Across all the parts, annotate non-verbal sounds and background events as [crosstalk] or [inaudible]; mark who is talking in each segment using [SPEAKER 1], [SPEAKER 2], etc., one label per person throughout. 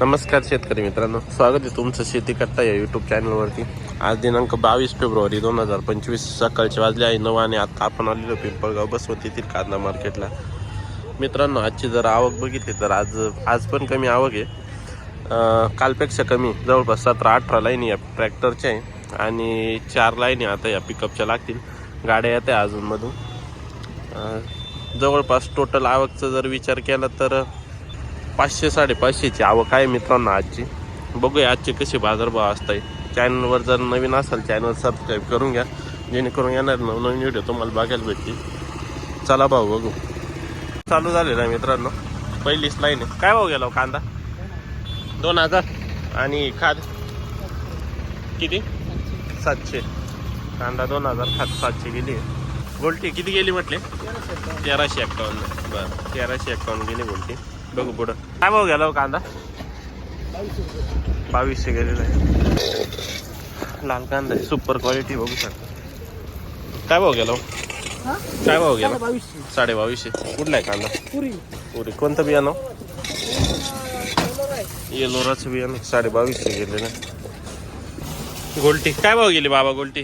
[SPEAKER 1] नमस्कार शेतकरी मित्रांनो स्वागत आहे तुमचं शेती करता या यूट्यूब चॅनलवरती आज दिनांक बावीस फेब्रुवारी दोन हजार पंचवीस सकाळचे वाजले आहे नऊ आणि आता आपण आलेलो पिंपळगाव बसमतीतील कांदा मार्केटला. मित्रांनो आजची जर आवक बघितली तर आज आज पण कमी आवक आहे. कालपेक्षा कमी जवळपास सतरा अठरा लाईनी या ट्रॅक्टरच्या आहे आणि चार लाईनी आता या पिकअपच्या लागतील. गाड्या येत्या अजूनमधून. जवळपास टोटल आवकचा जर विचार केला तर पाचशे साडेपाचशेची आवक आहे मित्रांनो आजची. बघूया आजचे कसे बाजारभाव असताय. चॅनलवर जर नवीन असाल चॅनल सबस्क्राईब करून घ्या. जेणेकरून येणार नवनवीन व्हिडिओ तुम्हाला बघायला भेटतील. चला भाऊ बघू. चालू झालेला आहे मित्रांनो? पहिलीच लाईन आहे. काय भाऊ गेला हो कांदा? दोन हजार. आणि खाद? किती? सातशे. कांदा दोन हजार खाद सातशे गेली गोल्टी किती गेली म्हटले? तेराशे एक्कावन्न बरं तेराशे एक्कावन्न गेली गोल्टी. बघू पुढं. काय भाऊ गेला हो कांदा? बावीसशे गेलेला आहे. लाल कांदा आहे. सुपर क्वालिटी बघू शकता. काय भाऊ गेला हो? काय भाऊ गेला?
[SPEAKER 2] बावीसशे.
[SPEAKER 1] साडे बावीसशे. कुठला आहे कांदा?
[SPEAKER 2] पुरी.
[SPEAKER 1] पुरी. कोणतं बियाणं येलोराचं बियाणं. साडे बावीसशे गेलेलं आहे. गोल्टी. काय भाव गेली बाबा गोल्टी?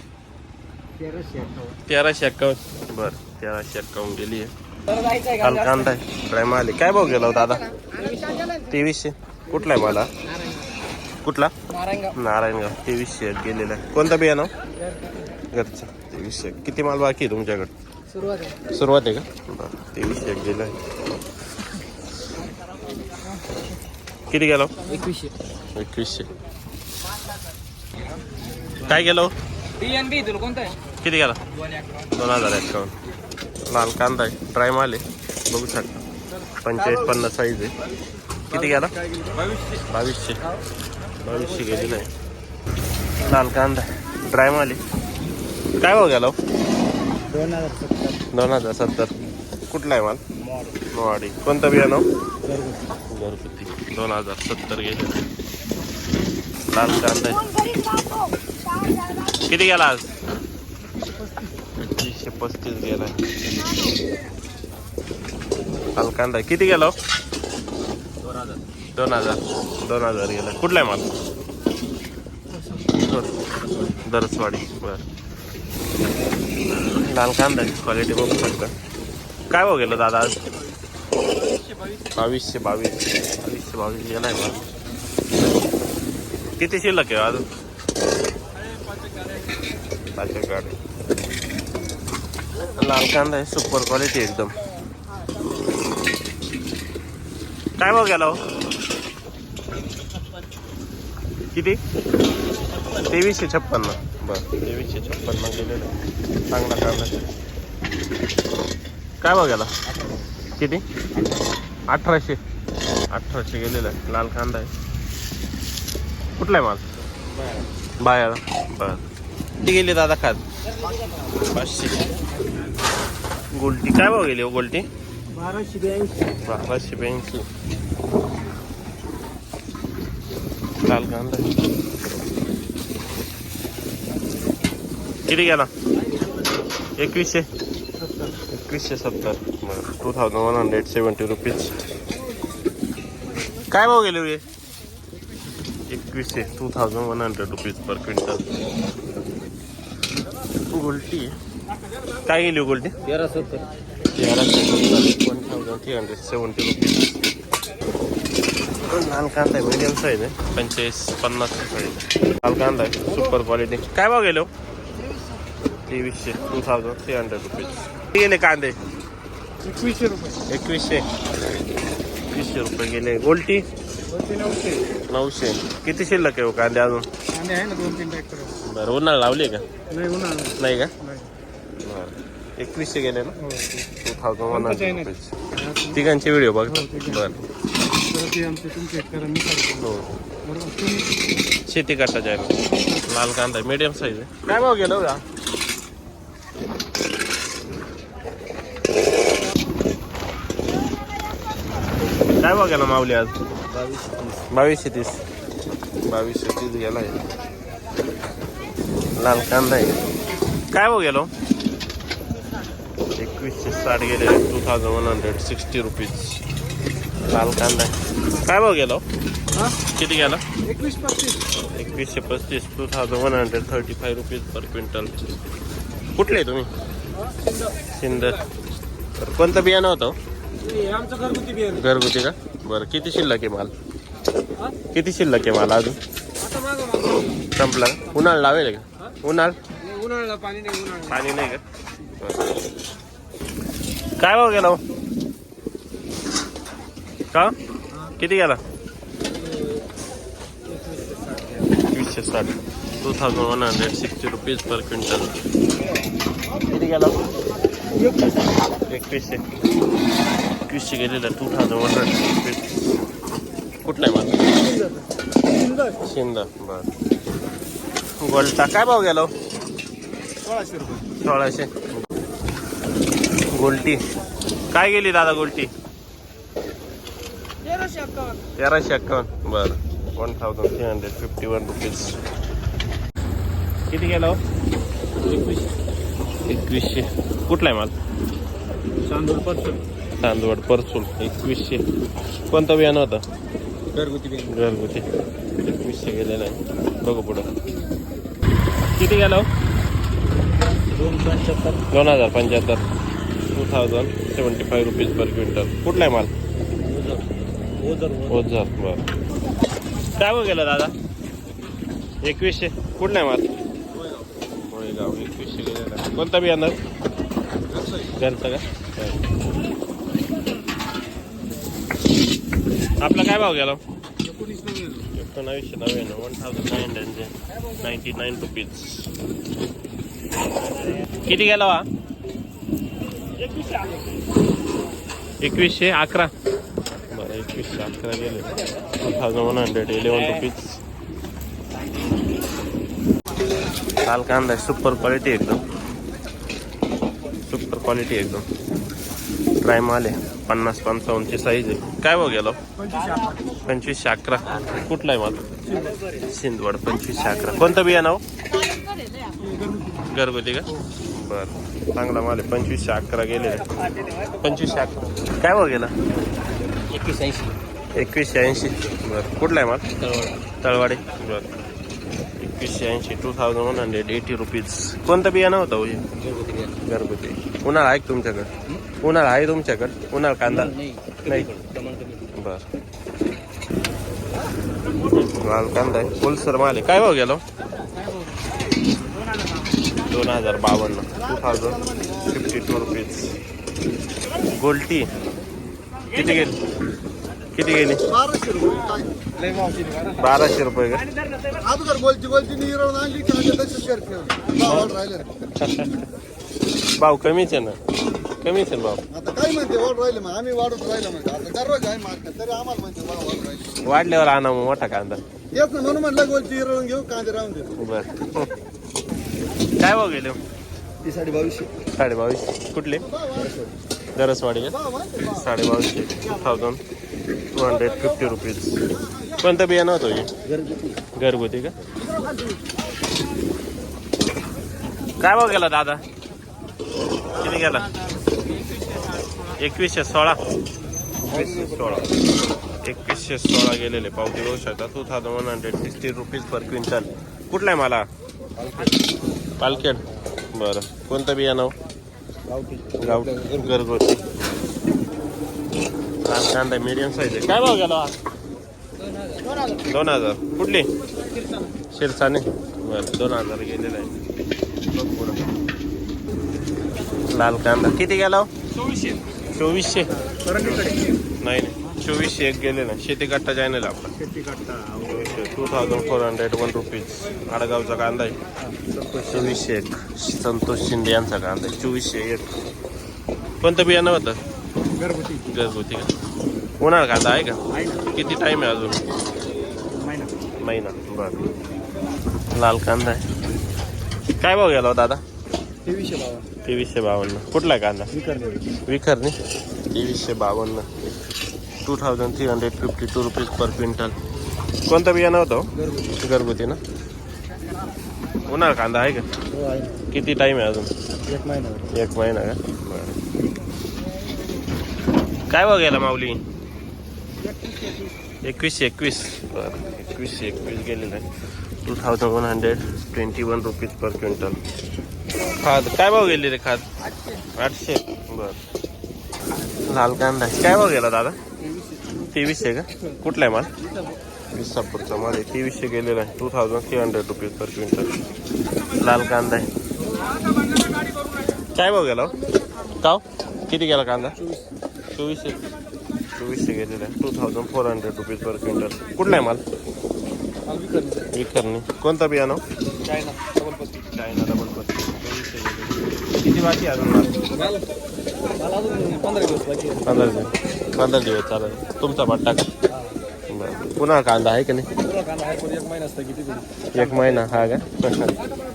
[SPEAKER 2] तेराशे
[SPEAKER 1] एक्कावन्न बरं तेराशे एक्कावन्न गेली आहे. काल कांदा आहे. ड्राय माल काय भाव गेला हो दादा? तेवीसशे. कुठला आहे मला? कुठला?
[SPEAKER 2] नारायणगाव.
[SPEAKER 1] तेवीसशे गेलेला आहे. कोणतं बियाणं घरचं. तेवीसशे. किती माल बाकी आहे तुमच्याकडे?
[SPEAKER 2] सुरुवात आहे
[SPEAKER 1] का? बरं. तेवीसशे गेलं आहे. किती गेलो
[SPEAKER 2] एकवीसशे.
[SPEAKER 1] एकवीसशे. काय गेलो
[SPEAKER 2] बी तुला कोणतं
[SPEAKER 1] किती गेला? दोन हजार एक्कावन्न लाल कांदा आहे. ड्राय माल आहे बघू शकता. पंचेचाळीस पन्नास साईज आहे. किती गेला? बावीसशे. बावीसशे गेली नाही. लाल कांदा आहे. ड्राय माल आहे काय भाव गेला
[SPEAKER 2] दोन हजार सत्तर
[SPEAKER 1] दोन हजार सत्तर. कुठला आहे माल? मोवाडी कोणतं बियाणं हो? घरगुती. दोन हजार सत्तर गेले. लाल कांदा आहे. किती गेला आज? एकशे पस्तीस गेला. लाल कांदा किती गेलो? दोन हजार. दोन हजार गेला. कुठला आहे माल? दरसवाडी. बर. लाल कांदा क्वालिटी बघू शकता. काय भाव गेलं दादा आज? बावीसशे बावीस. बावीसशे बावीस गेलाय मला. किती शिल्लक आहे अजून पाचशे गाडी लाल कांदा आहे सुपर क्वालिटी एकदम. काय भाव गेला हो? किती? तेवीसशे छप्पन्न. बरं. तेवीसशे छप्पन्न गेलेलं. चांगला कांदा काय भाव गेला? किती? अठराशे. अठराशे गेलेला आहे. लाल कांदा आहे. कुठला आहे माल? बाया बर. किती गेली दादा खात? पाचशे. गोल्टी. काय भाव गेली हो गोल्टी?
[SPEAKER 2] बाराशे ब्याऐंशी.
[SPEAKER 1] बाराशे ब्याऐंशी. लाल कांदा. किती गेला? एकवीसशे. एकवीसशे सत्तर. Two thousand one hundred seventy rupees काय भाव गेले हे एकवीसशे. Two thousand one hundred rupees per quintal गोल्टी काय गेली हो गोल्टी?
[SPEAKER 2] तेरा सत्तर
[SPEAKER 1] तेराशे one thousand three hundred seventy rupees लाल कांदा आहे मिडियम साईज आहे. पंचेचाळीस पन्नास साईज लाल कांदा आहे सुपर क्वालिटी काय भाव गेलो तेवीसशे. Two thousand three hundred rupees किती गेले कांदे?
[SPEAKER 2] एकवीसशे रुपये.
[SPEAKER 1] एकवीसशे. एकवीसशे रुपये गेले. गोल्टी?
[SPEAKER 2] नऊशे.
[SPEAKER 1] किती शिल्लक आहे हो कांदे अजून?
[SPEAKER 2] कांदे आहे ना दोन तीन ट्रॅक्टर
[SPEAKER 1] बरं उन्हाळा लावली का?
[SPEAKER 2] नाही उन्हाळा
[SPEAKER 1] नाही. का? बरं. एकवीसशे गेले ना? टू थाउजंड वन हंड्रेड तिघांचे व्हिडिओ बघ.
[SPEAKER 2] हो.
[SPEAKER 1] बरं. हो शेती करता जायला. लाल कांदा मीडियम साईज आहे. काय भाव गेलो का? काय भाव गेला माऊली आज? बावीसशे तीस. बावीसशे तीस गेला आहे. लाल कांदा आहे. काय भाव गेलो? एकवीसशे साठ गेले two thousand one hundred sixty rupees लाल कांदा आहे. काय भाव गेलो?
[SPEAKER 2] हा?
[SPEAKER 1] किती गेला?
[SPEAKER 2] एकवीस पस्तीस.
[SPEAKER 1] एकवीसशे पस्तीस two thousand one hundred thirty five rupees per quintal कुठले तुम्ही? सिंदर. तर कोणतं बियाणं होतं
[SPEAKER 2] हे? आमचं घरगुती बियाणं
[SPEAKER 1] घरगुती का? बरं किती शिल्लक आहे माल?
[SPEAKER 2] हा?
[SPEAKER 1] किती शिल्लक आहे माल अजून?
[SPEAKER 2] आता मागं मागं
[SPEAKER 1] संपला का? उन्हाळ लावेल का? उन्हाळ?
[SPEAKER 2] नाही, उन्हाळ्याला पाणी नाही उन्हाळ्याला.
[SPEAKER 1] पाणी नाही का? बरं. काय भाव गेला हो? का? किती गेला? वीसशे साठ. Two thousand one hundred sixty rupees per quintal किती गेला? एकवीसशे. एकवीसशे गेलेलं टू थाउजंड वन हंड्रेड कुठला आहे मला? शिंद बरं. गोल्टा काय भाव गेला हो?
[SPEAKER 2] सोळाशे रुपये.
[SPEAKER 1] सोळाशे गोल्टी काय गेली दादा गोल्टी
[SPEAKER 2] तेराशे अक्कावन्न
[SPEAKER 1] तेराशे अक्कावन्न बरं. One thousand three hundred fifty one rupees किती गेला हो?
[SPEAKER 2] एकवीसशे.
[SPEAKER 1] एकवीसशे. कुठला आहे माल?
[SPEAKER 2] चांदूर पर्सन
[SPEAKER 1] तांदवड परसूल एकवीसशे. कोणतं बियाणं होतं?
[SPEAKER 2] घरगुती बियाणं.
[SPEAKER 1] घरगुती. एकवीसशे गेलेलं आहे. बघू पुढं. किती गेला हो?
[SPEAKER 2] दोन पंच्याहत्तर
[SPEAKER 1] दोन हजार पंच्याहत्तर. Two thousand seventy five rupees per quintal कुठला आहे माल?
[SPEAKER 2] ओझर.
[SPEAKER 1] बर. काय बघ गेलं दादा? एकवीसशे. कुठला आहे माल? मोळेगाव एकवीसशे गेलेला. कोणता बियाणार घरचं का? आपला काय भाव गेला? एकोणावीसशे नव्याण्णव one thousand nine hundred ninety nine rupees किती गेला वा? एकवीसशे अकरा. बरं एकवीसशे अकरा गेले. Two thousand one hundred eleven rupees लाल कांदा सुपर क्वालिटी एकदम. सुपर क्वालिटी एकदम. ड्राय माल आहे पन्नास पंचावन्नची साईज आहे. काय भाव गेलो?
[SPEAKER 2] पंचवीसशे अकरा.
[SPEAKER 1] कुठला आहे माल? सिंदवड पंचवीसशे अकरा. कोणतं बियाणं हो घरगुती का? बरं. चांगला माल आहे. पंचवीसशे अकरा गेले. पंचवीसशे अकरा. काय भाव गेला?
[SPEAKER 2] एकवीस ऐंशी.
[SPEAKER 1] एकवीसशे ऐंशी. बरं. कुठला आहे माल? तळवाडी. बरं. एकवीसशे ऐंशी two thousand one hundred eighty rupees कोणतं बियाणं होतं?
[SPEAKER 2] घरगुती
[SPEAKER 1] उन्हाळा आहे तुमच्याकडे? उन्हाळा आहे तुमच्याकडे? उन्हाळा कांदा? नाही बर. लाल कांदा आहे. फुलसर माल आहे. काय भाव गेलो? दोन हजार बावन्न. Two thousand fifty two rupees गोल्टी किती गेली? किती गेली?
[SPEAKER 3] बाराशे रुपये.
[SPEAKER 1] का? [laughs] भाव कमीच आहे ना. कमीच आहे भाव.
[SPEAKER 3] आता काय म्हणते वाढ राहिले मग. आम्ही वाढत राहिलो म्हणजे आता दररोज आहे मार्केट तरी आम्हाला म्हणते वाढ राहिले.
[SPEAKER 1] वाढल्यावर आणा मग मोठा कांदा.
[SPEAKER 3] येत ना म्हणून म्हटलं गोलची हिरवून घेऊ कांदे राहून देतो.
[SPEAKER 1] बर. काय भाव गेले?
[SPEAKER 3] ती साडे बावीसशे
[SPEAKER 1] साडे बावीस कुठले? गरजवाडी का? साडे बावीसशे two thousand two hundred fifty rupees कोणतं बियाणं होतं हे? घरगुती का? काय भाव गेला दादा? किती गेला? एकवीसशे सोळा. एकवीसशे सोळा. एकवीसशे सोळा गेलेले पावती बघू शकता. Two thousand one hundred sixty rupees per quintal कुठला आहे मला? पालखेड. बरं. कोणतं बियाणं हो? गाव घरगुती. लाल कांदा मिडियम साईज आहे. काय भाव गेला? दोन हजार. कुठली? शिरसाने. बरं दोन हजार गेलेला आहे लाल कांदा. किती गेला?
[SPEAKER 2] चोवीसशे.
[SPEAKER 1] चोवीसशे. नाही नाही. चोवीसशे एक गेले ना. शेती कट्टा चॅनल
[SPEAKER 2] काढता
[SPEAKER 1] चोवीसशे two thousand four hundred one rupees आडगावचा कांदा आहे. चोवीसशे एक. संतोष शिंदे यांचा कांदा आहे. चोवीसशे एक. कोणतं बियाणं होतं?
[SPEAKER 2] घरगुती.
[SPEAKER 1] घरगुती का? उन्हाळा कांदा आहे का? किती टाईम आहे अजून?
[SPEAKER 2] महिना.
[SPEAKER 1] महिना. बरं. लाल कांदा आहे. काय भाव गेला हो दादा?
[SPEAKER 2] तेवीसशे बाबा
[SPEAKER 1] तेवीसशे बावन्न. कुठला कांदा? विखरणी तेवीसशे बावन्न. Two thousand three hundred fifty two rupees per quintal कोणतं बियाणं होतं हो?
[SPEAKER 2] घरगुती.
[SPEAKER 1] ना? उन्हाळा कांदा आहे का?
[SPEAKER 2] हो
[SPEAKER 1] किती टाईम आहे अजून?
[SPEAKER 2] एक महिना
[SPEAKER 1] एक महिना का? बरं. काय भाव गेला माऊली? एकवीसशे एकवीस. बरं. एकवीसशे एकवीस गेलेलं आहे. Two thousand one hundred twenty one rupees per quintal खाद. काय भाव गेली रे खाद? आठशे. बरं. लाल कांदा. आहे. काय भाव गेला दादा? तेवीसशे का? कुठला आहे माल? विसापूरचा माल आहे. तेवीसशे गेलेला आहे. Two thousand three hundred rupees per quintal लाल कांदा आहे. काय भाव गेला हो? का हो? किती गेला कांदा? चोवीसशे. चोवीसशे गेलेला आहे. Two thousand four hundred rupees per quintal कुठला आहे माल? विखरणी कोणता बियाणं?
[SPEAKER 2] चायना डबल पत्ती
[SPEAKER 1] चायना डबल. किती बाकी अजून?
[SPEAKER 2] पंधरा दिवस. बाकी.
[SPEAKER 1] पंधरा दिवस पंधरा दिवस चालेल. तुमचा पट्टा का? बरं. पुन्हा कांदा आहे का नाही?
[SPEAKER 2] एक महिना
[SPEAKER 1] हा का?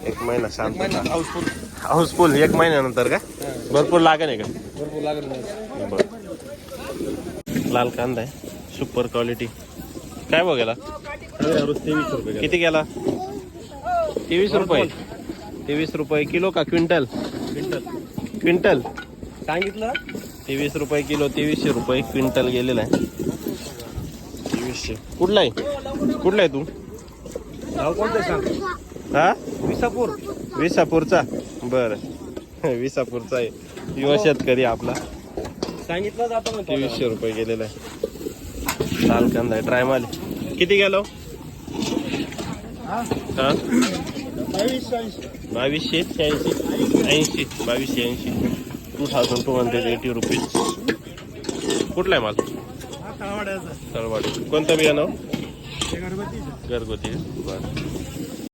[SPEAKER 1] एक महिना शांत.
[SPEAKER 2] हाऊसफुल
[SPEAKER 1] हाऊसफुल एक महिन्यानंतर का? भरपूर लागेल आहे का?
[SPEAKER 2] भरपूर
[SPEAKER 1] बरं. लाल कांदा आहे. सुपर क्वालिटी काय बघायला किती गेला? तेवीस रुपये. तेवीस रुपये किलो का क्विंटल?
[SPEAKER 2] क्विंटल.
[SPEAKER 1] क्विंटल
[SPEAKER 2] सांगितलं
[SPEAKER 1] तेवीस रुपये किलो तेवीसशे रुपये क्विंटल गेलेला आहे. तेवीसशे. कुठला आहे? कुठला आहे तू?
[SPEAKER 2] नाव कोणतं सांग?
[SPEAKER 1] हा?
[SPEAKER 2] विसापूर.
[SPEAKER 1] विसापूरचा? बरं. विसापूरचा आहे. युवा शेतकरी आपला.
[SPEAKER 2] सांगितलं जातं
[SPEAKER 1] तेवीसशे रुपये गेलेला आहे. लाल कांदा आहे. ट्राय माल किती गेलो? हा बावीसशे शहाऐंशी. ऐंशी. बावीसशे ऐंशी. Two thousand two hundred eighty rupees कुठला आहे माल? तळवाडी. कोणतं बियाणं? घरगुती. बरं.